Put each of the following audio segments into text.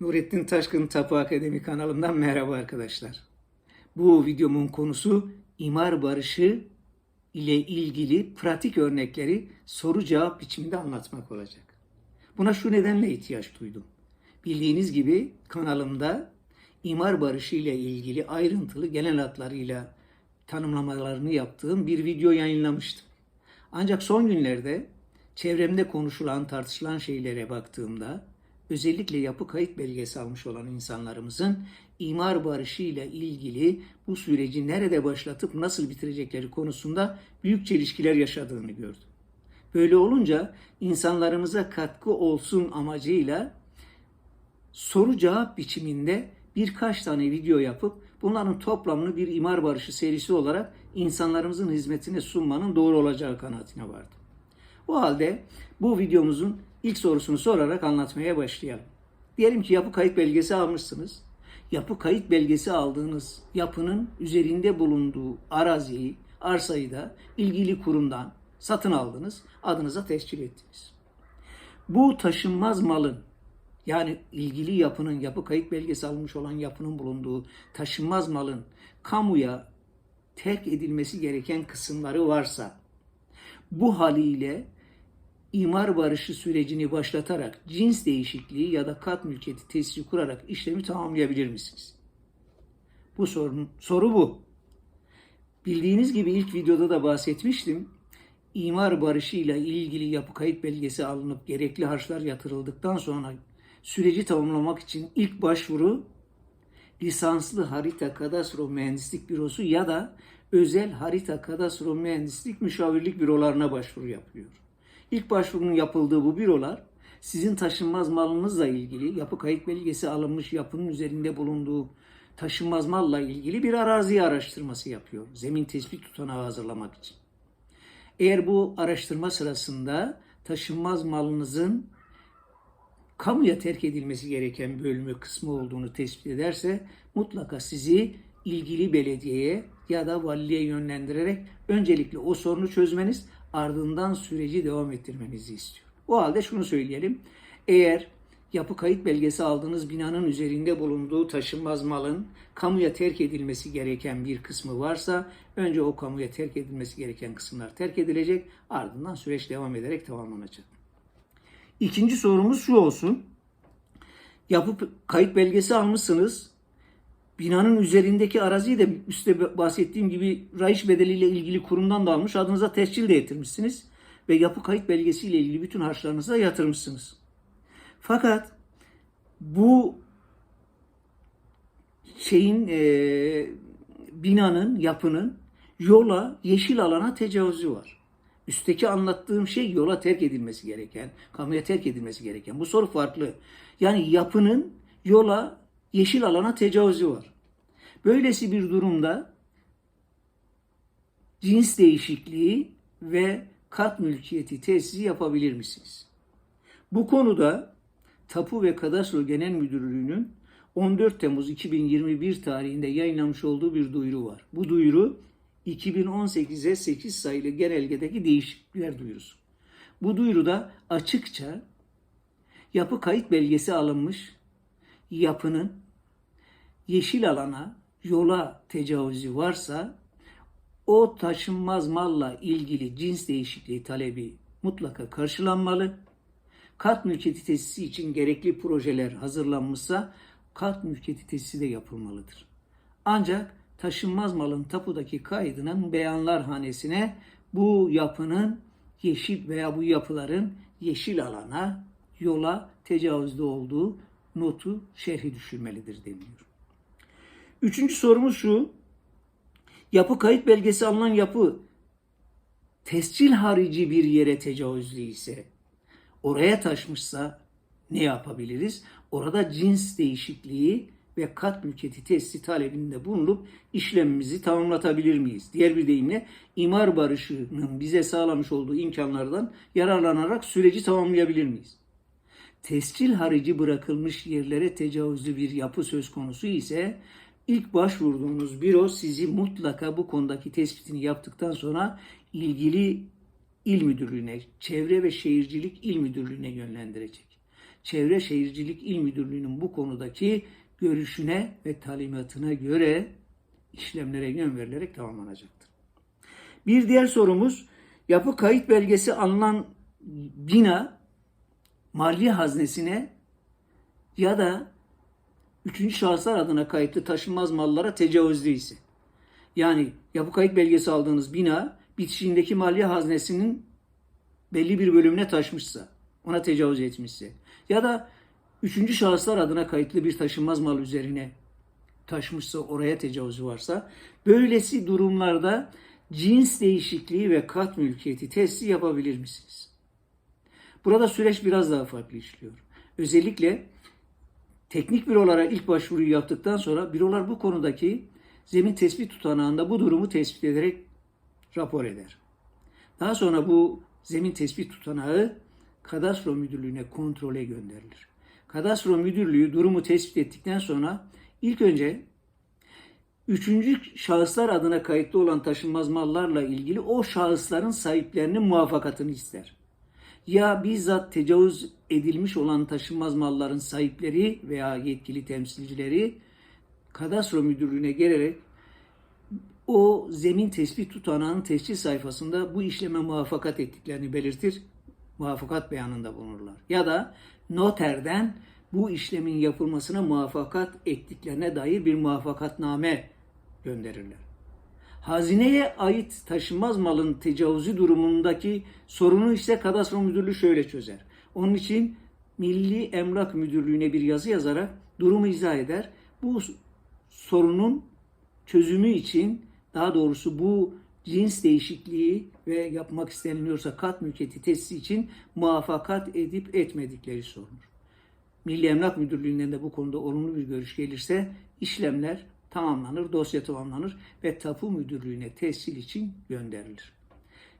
Nurettin Taşkın Tapu Akademi kanalından merhaba arkadaşlar. Bu videomun konusu imar barışı ile ilgili pratik örnekleri soru cevap biçiminde anlatmak olacak. Buna şu nedenle ihtiyaç duydum. Bildiğiniz gibi kanalımda imar barışı ile ilgili ayrıntılı genel hatlarıyla tanımlamalarını yaptığım bir video yayınlamıştım. Ancak son günlerde çevremde konuşulan, tartışılan şeylere baktığımda özellikle yapı kayıt belgesi almış olan insanlarımızın imar barışı ile ilgili bu süreci nerede başlatıp nasıl bitirecekleri konusunda büyük çelişkiler yaşadığını gördüm. Böyle olunca insanlarımıza katkı olsun amacıyla soru cevap biçiminde birkaç tane video yapıp bunların toplamını bir imar barışı serisi olarak insanlarımızın hizmetine sunmanın doğru olacağı kanaatine vardım. O halde bu videomuzun ilk sorusunu sorarak anlatmaya başlayalım. Diyelim ki yapı kayıt belgesi almışsınız. Yapı kayıt belgesi aldığınız yapının üzerinde bulunduğu araziyi, arsayı da ilgili kurumdan satın aldınız, adınıza tescil ettiniz. Bu taşınmaz malın yani ilgili yapının, yapı kayıt belgesi almış olan yapının bulunduğu taşınmaz malın kamuya terk edilmesi gereken kısımları varsa bu haliyle imar barışı sürecini başlatarak cins değişikliği ya da kat mülkiyeti tesisi kurarak işlemi tamamlayabilir misiniz? Bu sorun, soru bu. Bildiğiniz gibi ilk videoda da bahsetmiştim. İmar barışı ile ilgili yapı kayıt belgesi alınıp gerekli harçlar yatırıldıktan sonra süreci tamamlamak için ilk başvuru lisanslı harita kadastro mühendislik bürosu ya da özel harita kadastro mühendislik müşavirlik bürolarına başvuru yapılıyor. İlk başvurunun yapıldığı bu bürolar sizin taşınmaz malınızla ilgili yapı kayıt belgesi alınmış yapının üzerinde bulunduğu taşınmaz malla ilgili bir arazi araştırması yapıyor. Zemin tespit tutanağı hazırlamak için. Eğer bu araştırma sırasında taşınmaz malınızın kamuya terk edilmesi gereken bölümü kısmı olduğunu tespit ederse mutlaka sizi ilgili belediyeye ya da valiliğe yönlendirerek öncelikle o sorunu çözmeniz ardından süreci devam ettirmenizi istiyor. O halde şunu söyleyelim. Eğer yapı kayıt belgesi aldığınız binanın üzerinde bulunduğu taşınmaz malın kamuya terk edilmesi gereken bir kısmı varsa önce o kamuya terk edilmesi gereken kısımlar terk edilecek ardından süreç devam ederek tamamlanacak. İkinci sorumuz şu olsun. Yapı kayıt belgesi almışsınız. Binanın üzerindeki araziyi de üstte bahsettiğim gibi rayiç bedeliyle ilgili kurumdan da almış. Adınıza tescil de ettirmişsiniz. Ve yapı kayıt belgesiyle ilgili bütün harçlarınızı da yatırmışsınız. Fakat bu şeyin e, binanın, yapının yola, yeşil alana tecavüzü var. Üstteki anlattığım şey yola terk edilmesi gereken, kamuya terk edilmesi gereken. Bu soru farklı. Yani yapının yola, yeşil alana tecavüzü var. Böylesi bir durumda cins değişikliği ve kat mülkiyeti tesisi yapabilir misiniz? Bu konuda Tapu ve Kadastro Genel Müdürlüğü'nün 14 Temmuz 2021 tarihinde yayınlamış olduğu bir duyuru var. Bu duyuru 2018'e 8 sayılı genelgedeki değişiklikler duyurusu. Bu duyuruda açıkça yapı kayıt belgesi alınmış yapının yeşil alana, yola tecavüzü varsa o taşınmaz malla ilgili cins değişikliği talebi mutlaka karşılanmalı. Kat mülkiyeti tesisi için gerekli projeler hazırlanmışsa kat mülkiyeti tesisi de yapılmalıdır. Ancak taşınmaz malın tapudaki kaydının beyanlar hanesine bu yapının yeşil veya bu yapıların yeşil alana, yola tecavüzde olduğu notu şerhi düşürmelidir deniyor. Üçüncü sorumuz şu. Yapı kayıt belgesi alınan yapı tescil harici bir yere tecavüzlü ise oraya taşmışsa ne yapabiliriz? Orada cins değişikliği ve kat mülkiyeti tesisi talebinde bulunup işlemimizi tamamlatabilir miyiz? Diğer bir deyimle imar barışının bize sağlamış olduğu imkanlardan yararlanarak süreci tamamlayabilir miyiz? Tescil harici bırakılmış yerlere tecavüzlü bir yapı söz konusu ise ilk başvurduğunuz büro sizi mutlaka bu konudaki tespitini yaptıktan sonra ilgili il müdürlüğüne, çevre ve şehircilik il müdürlüğüne yönlendirecek. Çevre Şehircilik İl Müdürlüğü'nün bu konudaki görüşüne ve talimatına göre işlemlere yön verilerek tamamlanacaktır. Bir diğer sorumuz yapı kayıt belgesi alınan bina maliye haznesine ya da üçüncü şahıslar adına kayıtlı taşınmaz mallara tecavüz değilse. Yani yapı kayıt belgesi aldığınız bina bitişiğindeki maliye haznesinin belli bir bölümüne taşmışsa, ona tecavüz etmişse ya da üçüncü şahıslar adına kayıtlı bir taşınmaz mal üzerine taşmışsa, oraya tecavüzü varsa böylesi durumlarda cins değişikliği ve kat mülkiyeti testi yapabilir misiniz? Burada süreç biraz daha farklı işliyor. Özellikle teknik bürolara ilk başvuruyu yaptıktan sonra bürolar bu konudaki zemin tespit tutanağında bu durumu tespit ederek rapor eder. Daha sonra bu zemin tespit tutanağı kadastro müdürlüğüne kontrole gönderilir. Kadastro müdürlüğü durumu tespit ettikten sonra ilk önce üçüncü şahıslar adına kayıtlı olan taşınmaz mallarla ilgili o şahısların sahiplerinin muvaffakatını ister. Ya bizzat tecavüz edilmiş olan taşınmaz malların sahipleri veya yetkili temsilcileri kadastro müdürlüğüne gelerek o zemin tespit tutanağının tescil sayfasında bu işleme muvaffakat ettiklerini belirtir, muvaffakat beyanında bulunurlar. Ya da noterden bu işlemin yapılmasına muvaffakat ettiklerine dair bir muvaffakatname gönderirler. Hazineye ait taşınmaz malın tecavüzü durumundaki sorunu ise kadastro müdürlüğü şöyle çözer. Onun için Milli Emlak Müdürlüğü'ne bir yazı yazarak durumu izah eder. Bu sorunun çözümü için daha doğrusu bu cins değişikliği ve yapmak isteniliyorsa kat mülkiyeti testi için muvaffakat edip etmedikleri sorulur. Milli Emlak Müdürlüğü'nden de bu konuda olumlu bir görüş gelirse işlemler tamamlanır, dosya tamamlanır ve tapu müdürlüğüne tescil için gönderilir.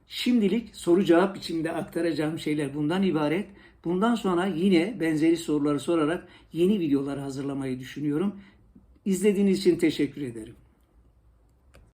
Şimdilik soru cevap biçiminde aktaracağım şeyler bundan ibaret. Bundan sonra yine benzeri soruları sorarak yeni videolar hazırlamayı düşünüyorum. İzlediğiniz için teşekkür ederim.